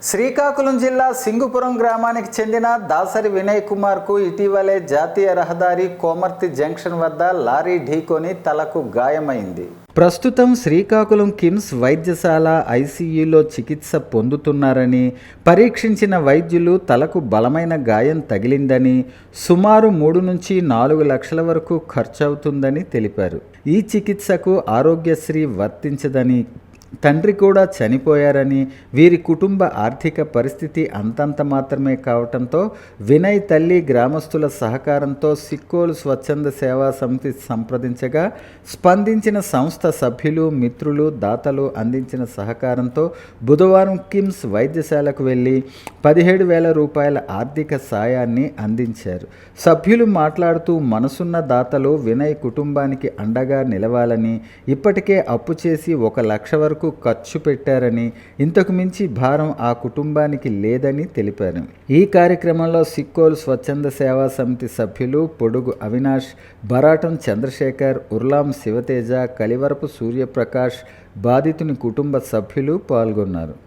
శ్రీకాకుళం జిల్లా సింగుపురం గ్రామానికి చెందిన దాసరి వినయ్ కుమార్కు ఇటీవలే జాతీయ రహదారి కోమర్తి జంక్షన్ వద్ద లారీ ఢీకొని తలకు గాయమైంది. ప్రస్తుతం శ్రీకాకుళం కిమ్స్ వైద్యశాల ఐసీయూలో చికిత్స పొందుతున్నారని పరీక్షించిన వైద్యులు తలకు బలమైన గాయం తగిలిందని సుమారు మూడు నుంచి నాలుగు లక్షల వరకు ఖర్చవుతుందని తెలిపారు. ఈ చికిత్సకు ఆరోగ్యశ్రీ వర్తించదని తండ్రి కూడా చనిపోయారని వీరి కుటుంబ ఆర్థిక పరిస్థితి అంతంత మాత్రమే కావటంతో వినయ్ తల్లి గ్రామస్తుల సహకారంతో సిక్కోలు స్వచ్ఛంద సేవా సమితి సంప్రదించగా స్పందించిన సంస్థ సభ్యులు మిత్రులు దాతలు అందించిన సహకారంతో బుధవారం కిమ్స్ వైద్యశాలకు వెళ్ళి పదిహేడు వేల రూపాయల ఆర్థిక సాయాన్ని అందించారు. సభ్యులు మాట్లాడుతూ మనసున్న దాతలు వినయ్ కుటుంబానికి అండగా నిలవాలని ఇప్పటికే అప్పు చేసి ఒక లక్ష వరకు ఖర్చు పెట్టారని ఇంతకు మించి భారం ఆ కుటుంబానికి లేదని తెలిపారు. ఈ కార్యక్రమంలో సిక్కోలు స్వచ్ఛంద సేవా సమితి సభ్యులు పొడుగు అవినాష్ బరాటం చంద్రశేఖర్ ఉర్లాం శివతేజ కలివరపు సూర్యప్రకాష్ బాధితుని కుటుంబ సభ్యులు పాల్గొన్నారు.